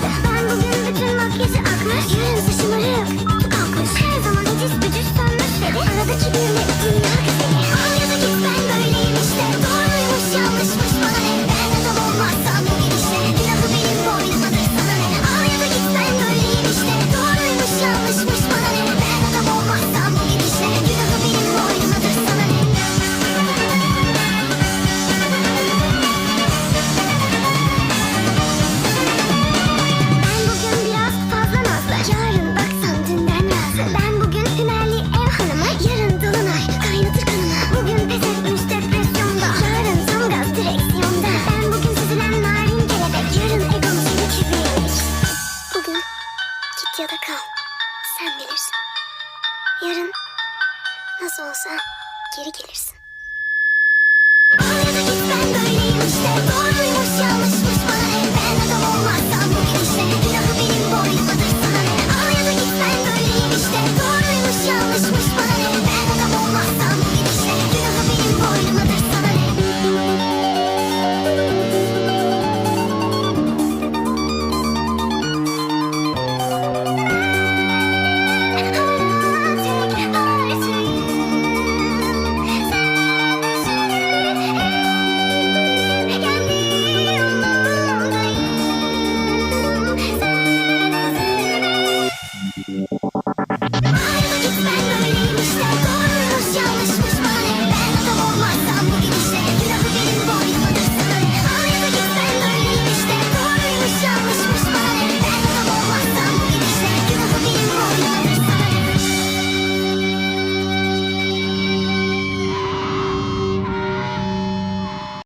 Christmas. ya da kal. Sen bilirsin. Yarın nasıl olsa geri gelirsin.